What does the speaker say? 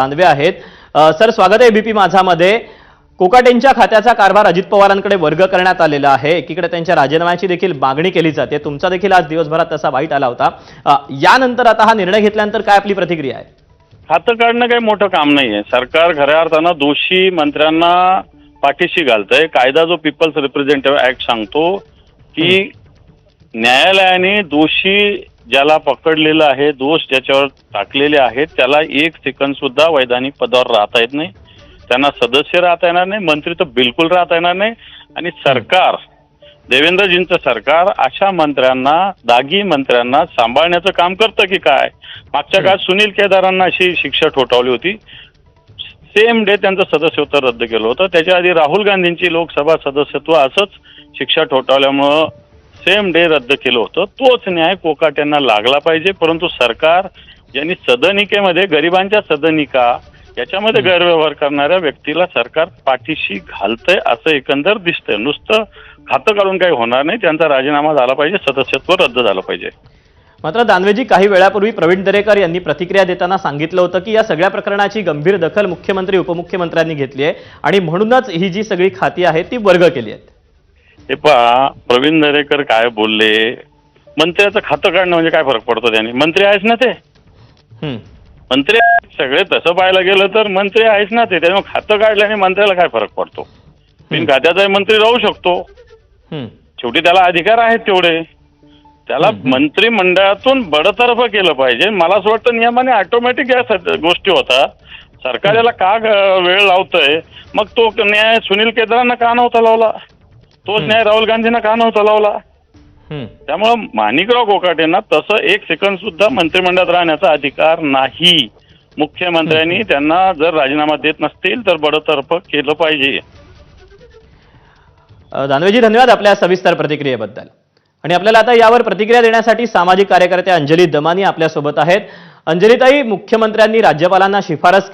दानवे आहेत. सर स्वागत आहे एबीपी माझामध्ये. कोकाटेंच्या खात्याचा कारभार अजित पवारांकडे वर्ग करण्यात आलेला आहे. एकीकडे त्यांच्या राजीनाम्याची देखील मागणी केली जाते. तुमचा देखील आज दिवसभरात तसा वाईट आला होता. यानंतर आता हा निर्णय घेतल्यानंतर काय आपली प्रतिक्रिया आहे? खातं काढणं काही मोठं काम नाही आहे सरकार खऱ्या अर्थानं दोषी मंत्र्यांना पाठीशी घालतंय. कायदा जो पीपल्स रिप्रेझेंटेटिव्ह ऍक्ट सांगतो की न्यायालयाने दोषी ज्याला पकडलेलं आहे दोष ज्याच्यावर टाकलेले आहेत त्याला एक सेकंद सुद्धा वैधानिक पदावर राहता येत नाही. त्यांना सदस्य राहता येणार नाही मंत्री तर बिलकुल राहता येणार नाही. आणि सरकार देवेंद्रजींचं सरकार अशा मंत्र्यांना दागी मंत्र्यांना सांभाळण्याचं काम करतं की काय? मागच्या काळात सुनील केदारांना अशी शिक्षा ठोठावली होती. सेम डे त्यांचं सदस्यत्व रद्द केलं होतं. त्याच्या आधी राहुल गांधींची लोकसभा सदस्यत्व असंच शिक्षा ठोठावल्यामुळं सेम डे रद्द केलं होतं तोच न्याय कोकाट्यांना लागला पाहिजे परंतु सरकार ज्यांनी सदनिकेमध्ये गरिबांच्या सदनिका याच्यामध्ये गैरव्यवहार करणाऱ्या व्यक्तीला सरकार पाठीशी घालतंय असं एकंदर दिसतंय. नुसतं खातं काढून काही होणार नाही त्यांचा राजीनामा झाला पाहिजे सदस्यत्व रद्द झालं पाहिजे. मात्र दानवेजी काही वेळापूर्वी प्रवीण दरेकर यांनी प्रतिक्रिया देताना सांगितलं होतं की या सगळ्या प्रकरणाची गंभीर दखल मुख्यमंत्री उपमुख्यमंत्र्यांनी घेतली आहे आणि म्हणूनच ही जी सगळी खाती आहेत ती वर्ग केली आहेत. हे पहा प्रवीण दरेकर काय बोलले? मंत्र्याचं खातं काढणं म्हणजे काय फरक पडतो त्याने? मंत्री आहेच ना ते. मंत्री आहेत सगळे तसं पाहायला गेलं तर मंत्री आहेच ना ते? त्यामुळे खातं काढल्याने मंत्र्याला काय फरक पडतो? बिन खात्याचा मंत्री राहू शकतो. शेवटी त्याला अधिकार आहेत तेवढे. त्याला मंत्रिमंडळातून बडतर्फ केलं पाहिजे. मला असं वाटतं नियमाने ऑटोमॅटिक या गोष्टी होतात. सरकार याला का ग- वेळ लावतंय? मग तो न्याय सुनील केदारांना का नव्हता लावला? तोच न्याय राहुल गांधींना का नव्हता लावला. त्यामुळं माणिकराव कोकाटेंना तसं एक सेकंद सुद्धा मंत्रिमंडळात राहण्याचा अधिकार नाही. मुख्यमंत्र्यांनी त्यांना जर राजीनामा देत नसतील तर बडतर्फ केलं पाहिजे. दानवेजी धन्यवाद आपल्या सविस्तर प्रतिक्रियेबद्दल. आणि आपल्याला आता यावर प्रतिक्रिया देण्यासाठी सामाजिक कार्यकर्त्या अंजली दमानी आपल्यासोबत आहेत. अंजलीताई मुख्यमंत्र्यांनी राज्यपालांना शिफारस केली.